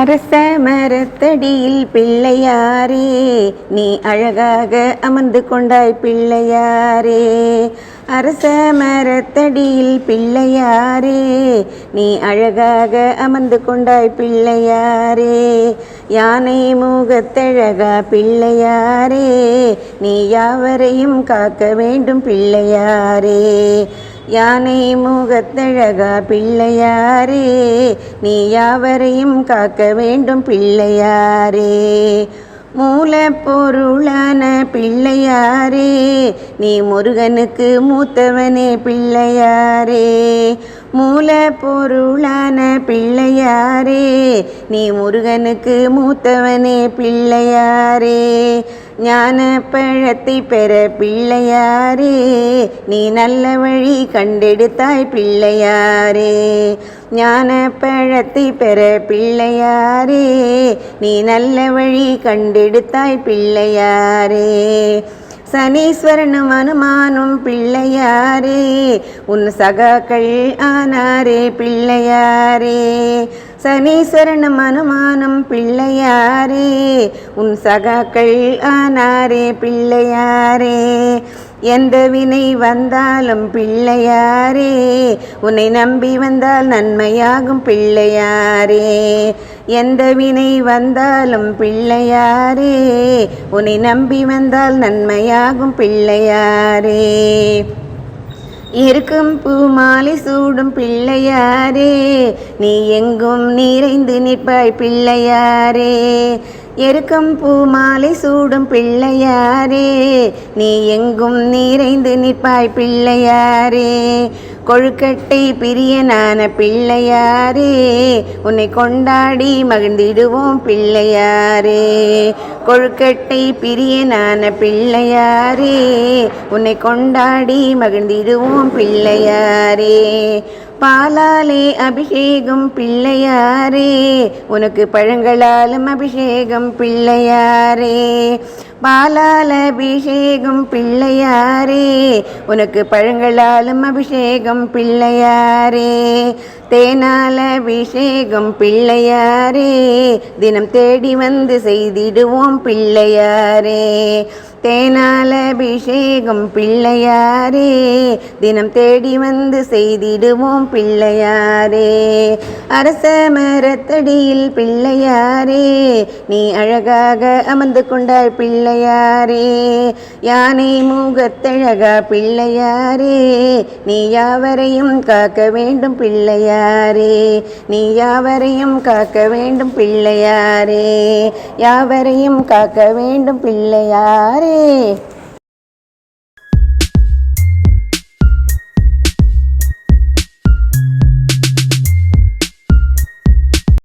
அரச மரத்தடியில் பிள்ளையாரே நீ அழகாக அமர்ந்து கொண்டாய் பிள்ளையாரே. அரச மரத்தடியில் பிள்ளையாரே நீ அழகாக அமர்ந்து கொண்டாய் பிள்ளையாரே. யானை முகத்தழகா பிள்ளையாரே நீ யாவரையும் காக்க வேண்டும் பிள்ளையாரே. யானை முகத்தழகா பிள்ளையாரே நீ யாவரையும் காக்க வேண்டும் பிள்ளையாரே. மூலப்பொருளான பிள்ளையாரே நீ முருகனுக்கு மூத்தவனே பிள்ளையாரே. மூலப்பொருளான பிள்ளையாரே நீ முருகனுக்கு மூத்தவனே பிள்ளையாரே. ஞான பழத்தை பெற பிள்ளையாரே நீ நல்ல வழி கண்டெடுத்தாய் பிள்ளையாரே. ஞான பழத்தை பெற பிள்ளையாரே நீ நல்ல வழி கண்டெடுத்தாய் பிள்ளையாரே. சனீஸ்வரனும் அனுமானும் பிள்ளையாரே உன் சகாக்கள் ஆனாரே பிள்ளையாரே. சனீஸ்வரனும் அனுமானம் பிள்ளையாரே உன் சகாக்கள் ஆனாரே பிள்ளையாரே. எந்த வினை வந்தாலும் பிள்ளையாரே உன்னை நம்பி வந்தால் நன்மையாகும் பிள்ளையாரே. எந்த வினை வந்தாலும் பிள்ளையாரே உன்னை நம்பி வந்தால் நன்மையாகும் பிள்ளையாரே. இருக்கும் பூ மாலை சூடும் பிள்ளையாரே. நீ எங்கும் நிறைந்து நிற்பாய் பிள்ளையாரே. எருக்கம் பூ மாலை சூடும் பிள்ளையாரே. நீ எங்கும் நிறைந்து நிற்பாய் பிள்ளையாரே. கொழுக்கட்டை பிரியனான பிள்ளையாரே உன்னை கொண்டாடி மகிழ்ந்திடுவோம் பிள்ளையாரே. கொழுக்கட்டை பிரியனான பிள்ளையாரே உன்னை கொண்டாடி மகிழ்ந்திடுவோம் பிள்ளையாரே. பாலாலே அபிஷேகம் பிள்ளையாரே உனக்கு பழங்களாலும் அபிஷேகம் பிள்ளையாரே. பாலால் அபிஷேகம் பிள்ளையாரே. உனக்கு பழங்களாலும் அபிஷேகம் பிள்ளையாரே. தேனால அபிஷேகம் பிள்ளையாரே. தினம் தேடி வந்து செய்திடுவோம் பிள்ளையாரே. தேனால அபிஷேகம் பிள்ளையாரே. தினம் தேடி வந்து செய்திடுவோம் பிள்ளையாரே. அரச மரத்தடியில் பிள்ளையாரே. நீ அழகாக அமர்ந்து கொண்டாய் பிள்ளையாரே. யானை மூகத்தழகா பிள்ளையாரே. நீ யாவரையும் காக்க வேண்டும் பிள்ளையாரே. நீ யாவரையும் காக்க வேண்டும் பிள்ளையாரே. யாவரையும் காக்க வேண்டும் பிள்ளையாரே. ี่